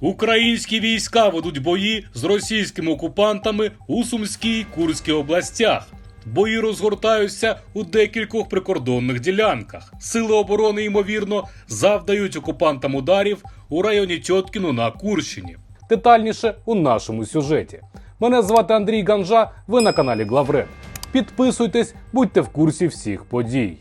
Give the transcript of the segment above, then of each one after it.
Українські війська ведуть бої з російськими окупантами у Сумській Курській областях. Бої розгортаються у декількох прикордонних ділянках. Сили оборони, ймовірно, завдають окупантам ударів у районі Тьоткіну на Курщині. Детальніше у нашому сюжеті. Мене звати Андрій Ганжа. Ви на каналі Главред. Підписуйтесь, будьте в курсі всіх подій.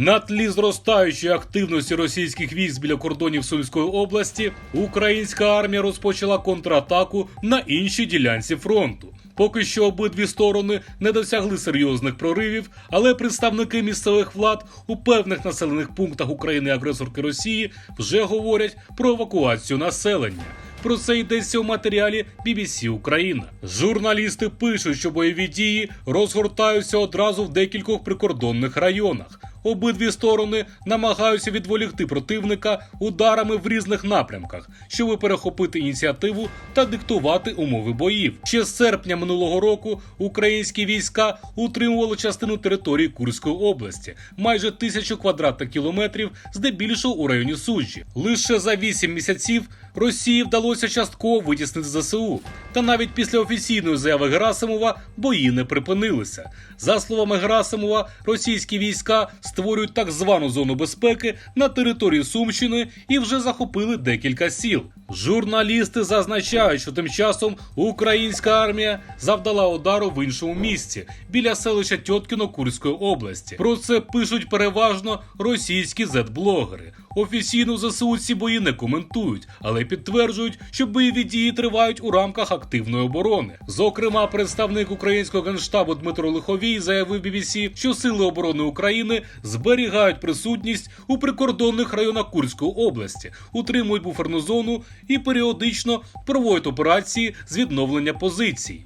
На тлі зростаючої активності російських військ біля кордонів Сумської області українська армія розпочала контратаку на іншій ділянці фронту. Поки що обидві сторони не досягли серйозних проривів, але представники місцевих влад у певних населених пунктах України агресорки Росії вже говорять про евакуацію населення. Про це йдеться у матеріалі BBC Україна. Журналісти пишуть, що бойові дії розгортаються одразу в декількох прикордонних районах. Обидві сторони намагаються відволікти противника ударами в різних напрямках, щоб перехопити ініціативу та диктувати умови боїв. Ще з серпня минулого року українські війська утримували частину території Курської області, майже тисячу квадратних кілометрів, здебільшого у районі Суджі. Лише за вісім місяців Росії вдалося частково витіснити ЗСУ. Та навіть після офіційної заяви Герасимова бої не припинилися. За словами Герасимова, російські війська створюють так звану зону безпеки на території Сумщини і вже захопили декілька сіл. Журналісти зазначають, що тим часом українська армія завдала удару в іншому місці біля селища Тьоткіно Курської області. Про це пишуть переважно російські зет-блогери. Офіційно ЗСУ ці бої не коментують, але підтверджують, що бойові дії тривають у рамках активної оборони. Зокрема, представник українського генштабу Дмитро Лиховій заявив BBC, що сили оборони України зберігають присутність у прикордонних районах Курської області, утримують буферну зону і періодично проводять операції з відновлення позицій.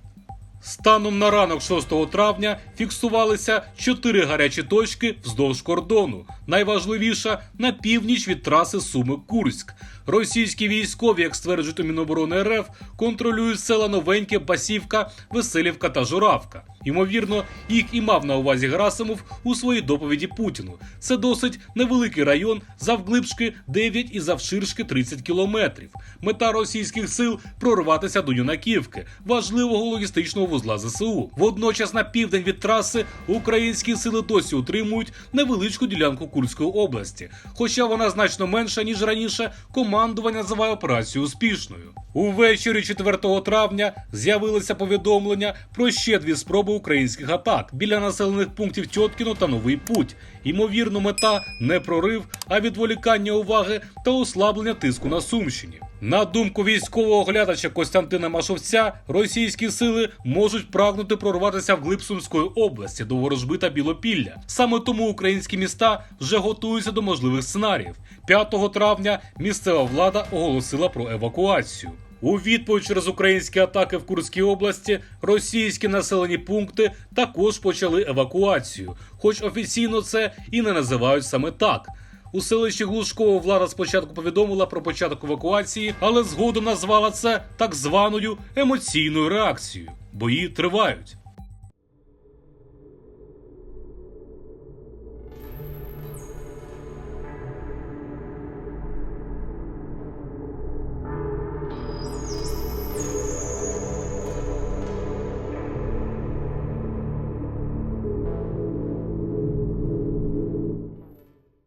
Станом на ранок 6 травня фіксувалися чотири гарячі точки вздовж кордону. Найважливіша на північ від траси Суми Курськ. Російські військові, як стверджують у Міноборони РФ, контролюють села Новеньке, Басівка, Веселівка та Журавка. Ймовірно, їх і мав на увазі Герасимов у своїй доповіді Путіну. Це досить невеликий район, завглибшки 9 і завширшки 30 кілометрів. Мета російських сил прорватися до Юнаківки, важливого логістичного вузла ЗСУ. Водночас на південь від траси українські сили досі утримують невеличку ділянку Курської області. Хоча вона значно менша ніж раніше, командування називає операцію успішною. Увечері 4 травня з'явилися повідомлення про ще дві спроби українських атак біля населених пунктів Тьоткіно та Новий Путь. Ймовірно, мета не прорив, а відволікання уваги та ослаблення тиску на Сумщині. На думку військового оглядача Костянтина Машовця, російські сили можуть прагнути прорватися вглиб Сумської області до ворожби та Білопілля. Саме тому українські міста вже готуються до можливих сценаріїв. 5 травня місцева влада оголосила про евакуацію. У відповідь через українські атаки в Курській області російські населені пункти також почали евакуацію, хоч офіційно це і не називають саме так. У селищі Глушково влада спочатку повідомила про початок евакуації, але згодом назвала це так званою емоційною реакцією. Бої тривають.